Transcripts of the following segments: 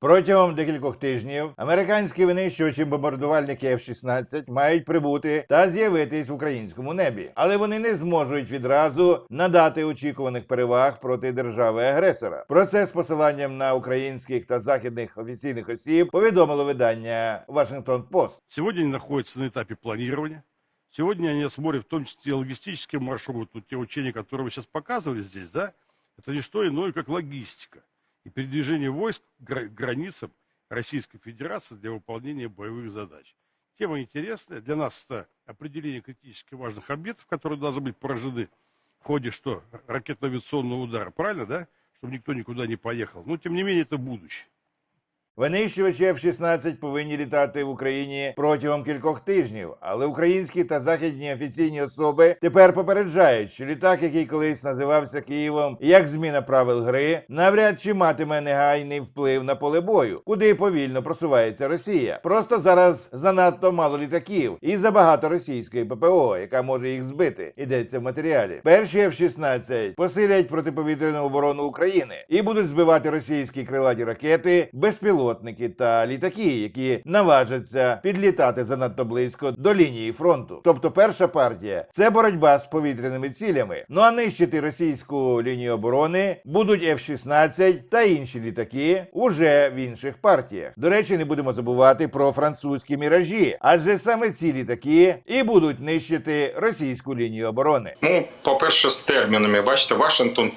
Протягом декількох тижнів американські винищувачі бомбардувальники F-16 мають прибути та з'явитись в українському небі, але вони не зможуть відразу надати очікуваних переваг проти держави-агресора. Про це з посиланням на українських та західних офіційних осіб повідомило видання Вашингтон Пост. Сегодня они находятся на этапе планирования. Сегодня они осмотрят в том числе логистический маршрут. Вот те учения, которые вы сейчас показывали здесь, да, это не что иное, как логистика И передвижение войск к гра- границам Российской Федерации для выполнения боевых задач. Тема интересная. Для нас это определение критически важных объектов, которые должны быть поражены в ходе что? Ракетно-авиационного удара. Правильно, да? Чтобы никто никуда не поехал. Но, тем не менее, это будущее. Винищувачі F-16 повинні літати в Україні протягом кількох тижнів, але українські та західні офіційні особи тепер попереджають, що літак, який колись називався Києвом як зміна правил гри, навряд чи матиме негайний вплив на поле бою, куди повільно просувається Росія. Просто зараз занадто мало літаків і забагато російської ППО, яка може їх збити. Йдеться в матеріалі. Перші F-16 посилять протиповітряну оборону України і будуть збивати російські крилаті ракети, безпілотники та літаки, які наважаться підлітати занадто близько до лінії фронту. Тобто, перша партія це боротьба з повітряними цілями. Ну а нищити російську лінію оборони будуть F-16 та інші літаки уже в інших партіях. До речі, не будемо забувати про французькі міражі, адже саме ці літаки і будуть нищити російську лінію оборони. Ну, по-перше, з термінами. Бачите, Вашингтон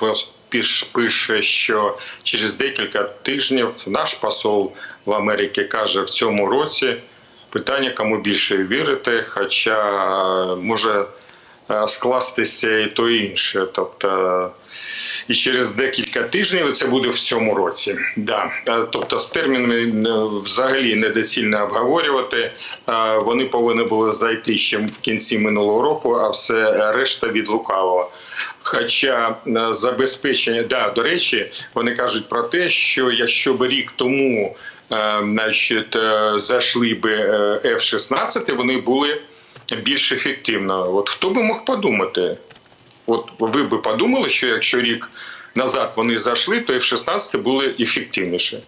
пише, що через декілька тижнів наш посол в Америці каже в цьому році питання, кому більше вірити, хоча може скластися і то інше. Тобто і через декілька тижнів це буде в цьому році. Да. Е, Тобто з термінами е, взагалі недоцільно обговорювати. Е, Вони повинні були зайти ще в кінці минулого року, а все решта від лукавого. Хоча е, забезпечення, да, до речі, вони кажуть про те, що якщо б рік тому е, значить, е, зайшли би е, F-16, вони були більш ефективно. От хто би мог подумати? От ви би подумали, що якщо рік назад вони зайшли, то F-16 були ефективніше.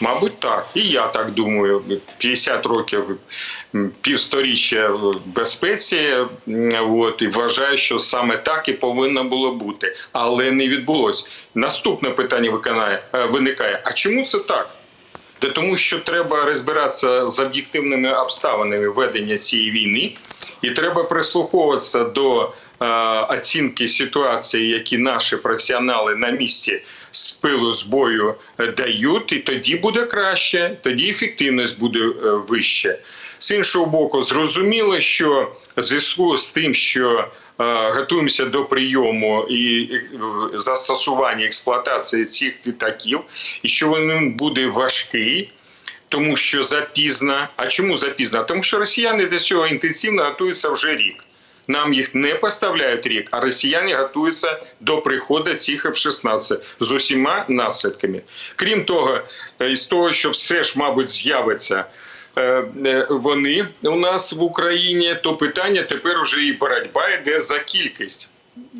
Мабуть, так. І я так думаю. 50 років півсторіччя в безпеці. От, і вважаю, що саме так і повинно було бути. Але не відбулось. Наступне питання е, виникає: а чому це так? Та тому, що треба розбиратися з об'єктивними обставинами ведення цієї війни, і треба прислуховуватися до е, оцінки ситуації, які наші професіонали на місці з пилу з бою е, дають, і тоді буде краще, тоді ефективність буде е, вище. З іншого боку, зрозуміло, що в зв'язку з тим, що готуємося до прийому і е, застосування експлуатації цих літаків, і що він буде важкий. Тому що запізно. А чому запізно? Тому що росіяни до цього інтенсивно готуються вже рік. Нам їх не поставляють рік, а росіяни готуються до приходу цих F-16 з усіма наслідками. Крім того, е, із того, що все ж, мабуть, з'явиться е, е, вони у нас в Україні, то питання тепер уже і боротьба йде за кількість.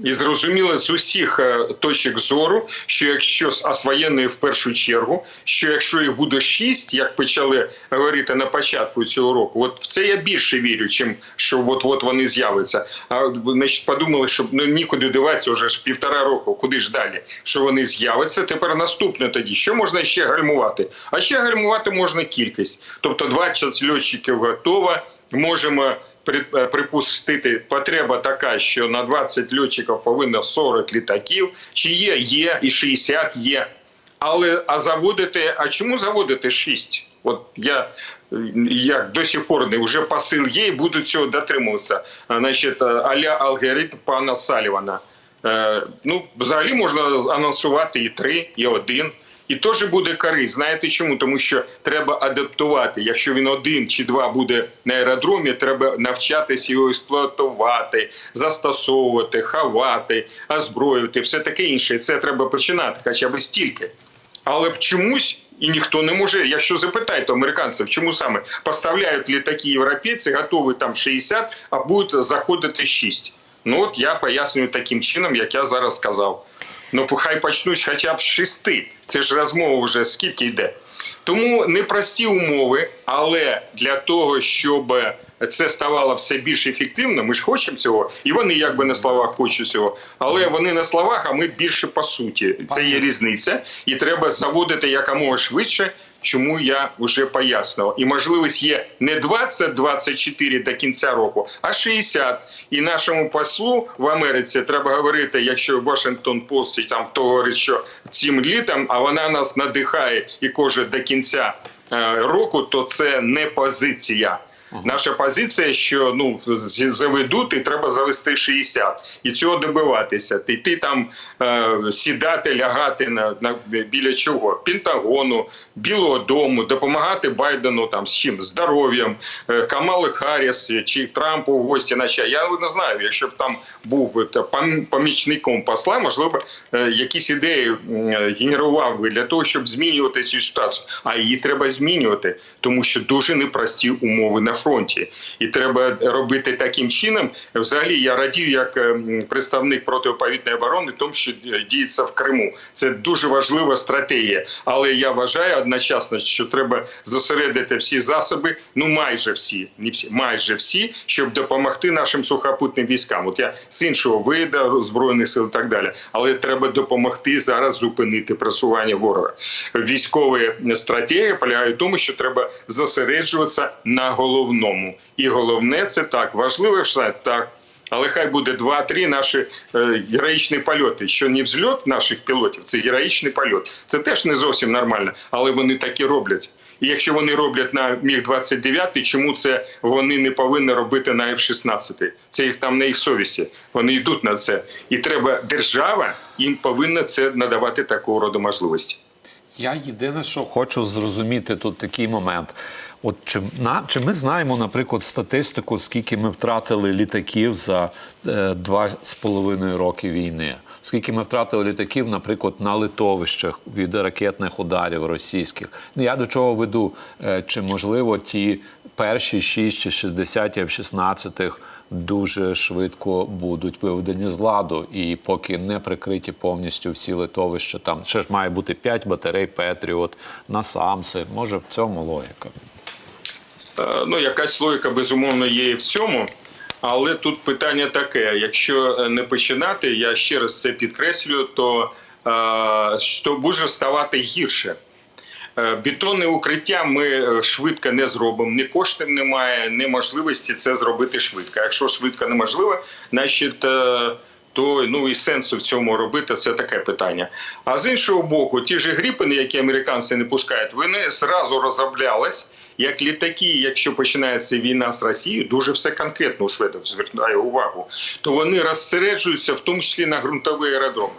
І зрозуміло з усіх е, точок зору, що якщо а з воєнної в першу чергу, що якщо їх буде шість, як почали говорити на початку цього року, от в це я більше вірю, чим що от от вони з'являться. А значить, подумали, що ну нікуди диватися вже ж півтора року, куди ж далі? Що вони з'являться? Тепер наступне тоді. Що можна ще гальмувати? А ще гальмувати можна кількість, тобто 20 льотчиків готово. Можемо припустити потреба така, що на 20 льотчиків повинно 40 літаків. Чи є? Є, і 60 є. Але а заводити, а чому заводити 6? От я е, як до сих пор не вже посил є і буду цього дотримуватися. Значить, е, аля алгоритм пана Салівана. Е, ну, взагалі можна анонсувати і 3, і 1. І теж буде користь. Знаєте чому? Тому що треба адаптувати. Якщо він один чи два буде на аеродромі, треба навчатися його експлуатувати, застосовувати, ховати, озброювати, все таке інше. Це треба починати, хоча б стільки. Але чомусь і ніхто не може. Якщо запитаєте американців, чому саме поставляють літаки європейці, готові там 60, а будуть заходити 6. Ну от я пояснюю таким чином, як я зараз сказав. Ну, хай почнуть хоча б з шести. Це ж розмова вже скільки йде. Тому непрості умови, але для того, щоб це ставало все більш ефективно, ми ж хочемо цього, і вони якби на словах хочуть цього, але вони на словах, а ми більше по суті. Це є різниця, і треба заводити якомога швидше. Чому я вже пояснював. І можливість є не 20-24 до кінця року, а 60. І нашому послу в Америці треба говорити, якщо Вашингтон Пості там хто говорить, що цим літом, а вона нас надихає і каже до кінця е, року, то це не позиція. Наша позиція, що ну заведуть, і треба завести 60. і цього добиватися. Ти, ти там е, сідати, лягати на, на біля чого? Пентагону, Білого Дому, допомагати Байдену там з чим здоров'ям, е, Камали Харріс чи Трампу в гості на чай. Я не знаю, якщо б там був та, помічником посла, можливо, е, якісь ідеї е, генерував би для того, щоб змінювати цю ситуацію. А її треба змінювати, тому що дуже непрості умови на фронті, і треба робити таким чином. Взагалі, я радію як е, представник протиповітної оборони, тому що е, діється в Криму. Це дуже важлива стратегія. Але я вважаю одночасно, що треба зосередити всі засоби, ну майже всі, не всі, майже всі, щоб допомогти нашим сухопутним військам. От я з іншого вида збройних сил і так далі. Але треба допомогти зараз зупинити просування ворога. Військові стратегія полягає в тому, що треба зосереджуватися на головному. І головне це так важливо все так. Але хай буде два-три наші е, героїчні польоти. Що не взльот наших пілотів, це героїчний польот. Це теж не зовсім нормально, але вони так і роблять. І якщо вони роблять на міг 29 чому це вони не повинні робити на F-16? Це їх там на їх совісті. Вони йдуть на це. І треба держава їм повинна це надавати такого роду можливості. Я єдине, що хочу зрозуміти тут такий момент. От чи, на, чи ми знаємо, наприклад, статистику, скільки ми втратили літаків за е, два з половиною роки війни? Скільки ми втратили літаків, наприклад, на литовищах від ракетних ударів російських? Ну я до чого веду? Е, чи можливо ті перші 6 чи 60 F-16 дуже швидко будуть виведені з ладу, і поки не прикриті повністю всі литовища, там ще ж має бути 5 батарей Петріот, насамси. Може в цьому логіка. Е, ну, якась логіка безумовно є і в цьому. Але тут питання таке: якщо е, не починати, я ще раз це підкреслюю, то е, що буде ставати гірше. Е, Бетонне укриття ми е, швидко не зробимо. Ні коштів немає, ні можливості це зробити швидко. Якщо швидко неможливо, значить. е, То ну і сенсу в цьому робити це таке питання. А з іншого боку, ті ж гріпини, які американці не пускають, вони зразу розроблялись як літаки, якщо починається війна з Росією, дуже все конкретно у шведів звертаю увагу, то вони розсереджуються в тому числі на ґрунтові аеродроми.